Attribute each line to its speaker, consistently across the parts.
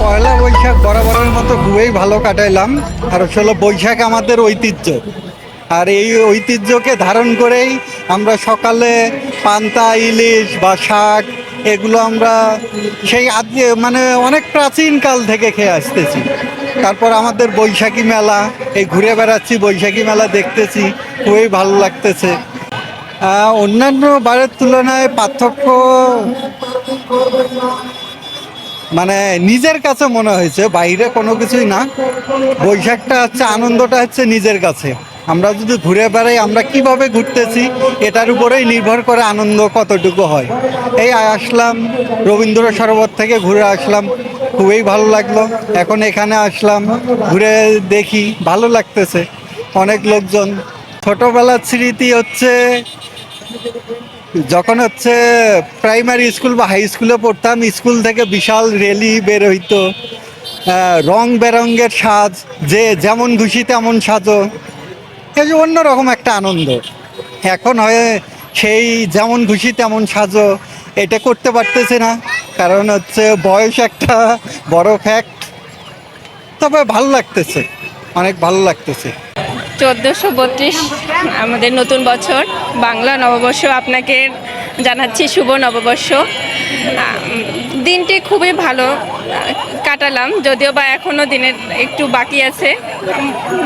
Speaker 1: পয়লা বৈশাখ বরাবরের মতো খুবই ভালো কাটাইলাম। আর আসলে বৈশাখ আমাদের ঐতিহ্য। আর এই ঐতিহ্যকে ধারণ করেই আমরা সকালে পান্তা, ইলিশ বা শাক এগুলো আমরা সেই আদি মানে অনেক প্রাচীন কাল থেকে খেয়ে আসতেছি। তারপর আমাদের বৈশাখী মেলা, এই ঘুরে বেড়াচ্ছি, বৈশাখী মেলা দেখতেছি, খুবই ভালো লাগতেছে। অন্যান্য বারের তুলনায় পার্থক্য মানে নিজের কাছে মনে হয়েছে, বাইরে কোনো কিছুই না। বৈশাখটা হচ্ছে, আনন্দটা হচ্ছে নিজের কাছে। আমরা যদি ঘুরে বেড়াই, আমরা কীভাবে ঘুরতেছি, এটার উপরেই নির্ভর করে আনন্দ কতটুকু হয়। এই আসলাম, রবীন্দ্র সরোবর থেকে ঘুরে আসলাম, খুবই ভালো লাগল। এখন এখানে আসলাম, ঘুরে দেখি, ভালো লাগতেছে। অনেক লোকজন। ছোটোবেলার স্মৃতি হচ্ছে যখন হচ্ছে প্রাইমারি স্কুল বা হাই স্কুলে পড়তাম, স্কুল থেকে বিশাল র্যালি বের হইতো। রং বেরঙ্গের সাজ, যে যেমন খুশি তেমন সাজো। এই যে অন্যরকম একটা আনন্দ। এখন হয় সেই যেমন খুশি তেমন সাজো। এটা করতে পারতেছে না। কারণ হচ্ছে বয়স একটা বড় ফ্যাক্ট তবে ভালো লাগতেছে। অনেক ভালো লাগতেছে।
Speaker 2: চোদ্দোশো বত্রিশ, আমাদের নতুন বছর। বাংলা নববর্ষ আপনাকে জানাচ্ছি, শুভ নববর্ষ। দিনটি খুবই ভালো কাটালাম, যদিও বা এখনও দিনের একটু বাকি আছে।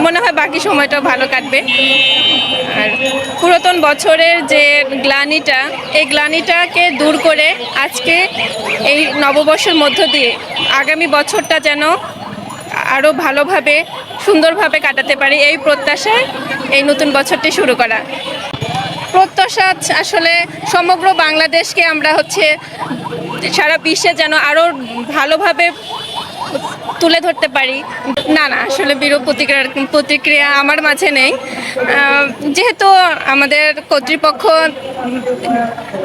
Speaker 2: মনে হয় বাকি সময়টা ভালো কাটবে। আর পুরাতন বছরের যে গ্লানিটা, এই গ্লানিটাকে দূর করে আজকে এই নববর্ষের মধ্য দিয়ে আগামী বছরটা যেন আরও ভালোভাবে সুন্দরভাবে কাটাতে পারি এই প্রত্যাশায় এই নতুন বছরটি শুরু করা প্রত্যাশা আসলে সমগ্র বাংলাদেশকে আমরা হচ্ছে সারা বিশ্বে যেন আরও ভালোভাবে তুলে ধরতে পারি। না না, আসলে বিরূপ প্রতিক্রিয়া প্রতিক্রিয়া আমার মাঝে নেই। যেহেতু আমাদের কর্তৃপক্ষ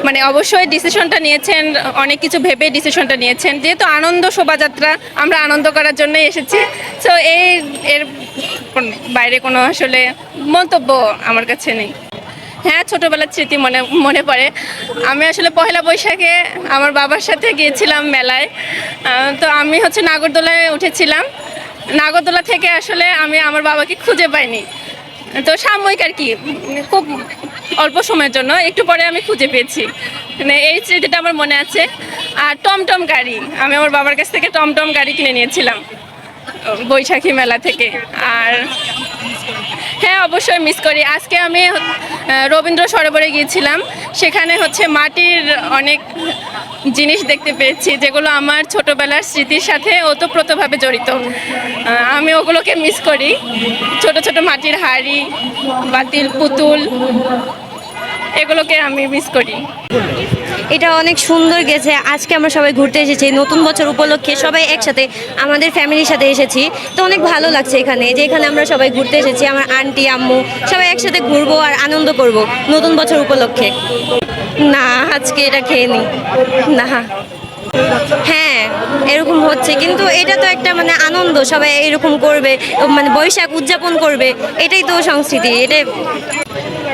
Speaker 2: মানে অবশ্যই ডিসিশনটা নিয়েছেন, অনেক কিছু ভেবে ডিসিশনটা নিয়েছেন। যেহেতু আনন্দ শোভাযাত্রা, আমরা আনন্দ করার জন্যই এসেছি। সো এই, এর বাইরে কোনো আসলে মন্তব্য আমার কাছে নেই। হ্যাঁ ছোটোবেলার স্মৃতি মনে মনে পড়ে। আমি আসলে পহেলা বৈশাখে আমার বাবার সাথে গিয়েছিলাম মেলায়। তো আমি হচ্ছে নাগরদোলায় উঠেছিলাম। নাগরদোলা থেকে আসলে আমি আমার বাবাকে খুঁজে পাইনি। তো সাময়িক আর কি, খুব অল্প সময়ের জন্য একটু পরে আমি খুঁজে পেয়েছি। মানে এই স্মৃতিটা আমার মনে আছে। আর টমটম গাড়ি, আমি আমার বাবার কাছ থেকে টমটম গাড়ি কিনে নিয়েছিলাম, বৈশাখী মেলা থেকে। আর হ্যাঁ অবশ্যই মিস করি। আজকে আমি রবীন্দ্র সরোবরে গিয়েছিলাম। সেখানে হচ্ছে মাটির অনেক জিনিস দেখতে পেয়েছি, যেগুলো আমার ছোটবেলার স্মৃতির সাথে ওতপ্রোতভাবে জড়িত। আমি ওগুলোকে মিস করি। ছোট ছোট মাটির হাড়ি, বাতিল পুতুল, এগুলোকে আমি মিস করি।
Speaker 3: এটা অনেক সুন্দর গেছে। আজকে আমরা সবাই ঘুরতে এসেছি, নতুন বছর উপলক্ষে সবাই একসাথে আমাদের ফ্যামিলির সাথে এসেছি। তো অনেক ভালো লাগছে এখানে, যে এখানে আমরা সবাই ঘুরতে এসেছি, আমার আন্টি আম্মু, সবাই একসাথে ঘুরবো আর আনন্দ করব নতুন বছর উপলক্ষে। না, আজকে এটা খেয়ে নি। না। হ্যাঁ এরকম হচ্ছে, কিন্তু এটা তো একটা মানে আনন্দ, সবাই এরকম করবে মানে বৈশাখ উদযাপন করবে, এটাই তো সংস্কৃতি, এটা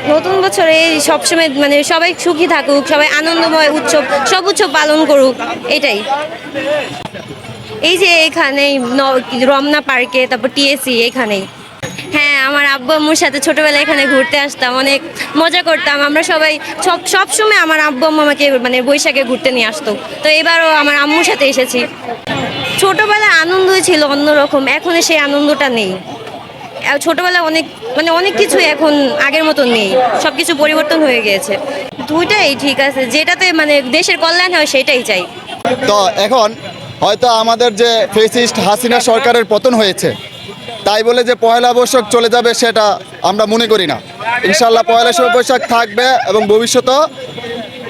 Speaker 3: নতুন বছরে সবসময় মানে সবাই সুখী থাকুক, সবাই আনন্দময় উৎসব, সব উৎসব পালন করুক, এটাই। এই যে এখানেই ন- রমনা পার্কে তারপর টিএসসি এখানেই। হ্যাঁ আমার আব্বু আম্মুর সাথে ছোটবেলায় এখানে ঘুরতে আসতাম, অনেক মজা করতাম। আমরা সবাই সব সব সময় আমার আব্বু আম্মু আমাকে মানে বৈশাখে ঘুরতে নিয়ে আসতো। তো এবারও আমার আম্মুর সাথে এসেছি। ছোটবেলায় আনন্দই ছিল অন্যরকম, এখন সেই আনন্দটা নেই। আর ছোটবেলায় অনেক মানে অনেক কিছু এখন আগের মতো নেই। সব কিছু পরিবর্তন হয়ে গিয়েছে। দুইটাই ঠিক আছে, যেটাতে মানে দেশের কল্যাণ হয় সেটাই চাই।
Speaker 4: তো এখন হয়তো আমাদের যে ফেসিস্ট হাসিনা সরকারের পতন হয়েছে, তাই বলে যে পয়লা বৈশাখ চলে যাবে সেটা আমরা মনে করি না। ইনশাল্লাহ পয়লা বৈশাখ থাকবে এবং ভবিষ্যতেও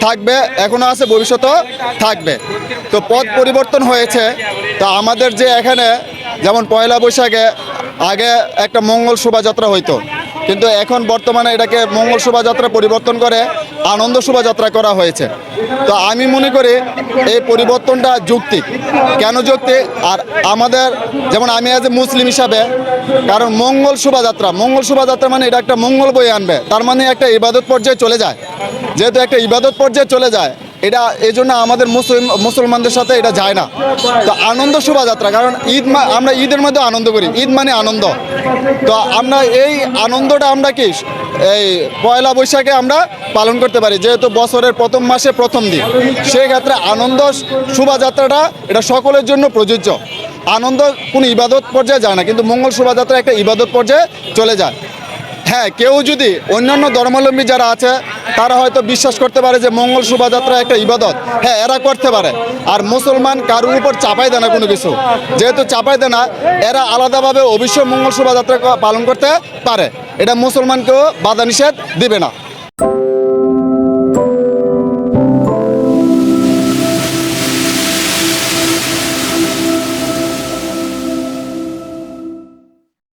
Speaker 4: থাকবে এখনও আছে ভবিষ্যতেও থাকবে। তো পথ পরিবর্তন হয়েছে, তো আমাদের যে এখানে যেমন পয়লা বৈশাখে আগে একটা মঙ্গল শোভাযাত্রা হইতো। কিন্তু এখন বর্তমানে এটাকে মঙ্গল শোভাযাত্রা পরিবর্তন করে আনন্দ শোভাযাত্রা করা হয়েছে। তো আমি মনে করি এই পরিবর্তনটা যৌক্তিক কেন যৌক্তিক আর আমাদের, যেমন আমি আজ মুসলিম হিসাবে, কারণ মঙ্গল শোভাযাত্রা মঙ্গল শোভাযাত্রা মানে এটা একটা মঙ্গল বই আনবে। তার মানে একটা ইবাদত পর্যায়ে চলে যায়। যেহেতু একটা ইবাদত পর্যায়ে চলে যায় এটা এই জন্য আমাদের মুসলিম, মুসলমানদের সাথে এটা যায় না। তো আনন্দ শোভাযাত্রা, কারণ ঈদ আমরা ঈদের মধ্যে আনন্দ করি। ঈদ মানে আনন্দ। তো আমরা এই আনন্দটা আমরা কি, এই পয়লা বৈশাখে আমরা পালন করতে পারি, যেহেতু বছরের প্রথম মাসে প্রথম দিন। সেক্ষেত্রে আনন্দ শোভাযাত্রাটা এটা সকলের জন্য প্রযোজ্য। আনন্দ কোনো ইবাদত পর্যায়ে যায় না, কিন্তু মঙ্গল শোভাযাত্রা একটা ইবাদত পর্যায়ে চলে যায়। হ্যাঁ কেউ যদি অন্যান্য ধর্মাবলম্বী যারা আছে, তারা হয়তো বিশ্বাস করতে পারে যে মঙ্গল শোভাযাত্রা একটা ইবাদত। হ্যাঁ এরা করতে পারে। আর মুসলমান কারোর উপর চাপাই দেয় না কোনো কিছু। যেহেতু চাপাই দেয় না, এরা আলাদাভাবে অবশ্যই মঙ্গল শোভাযাত্রা পালন করতে পারে। এটা মুসলমানকেও বাধা নিষেধ দিবে না।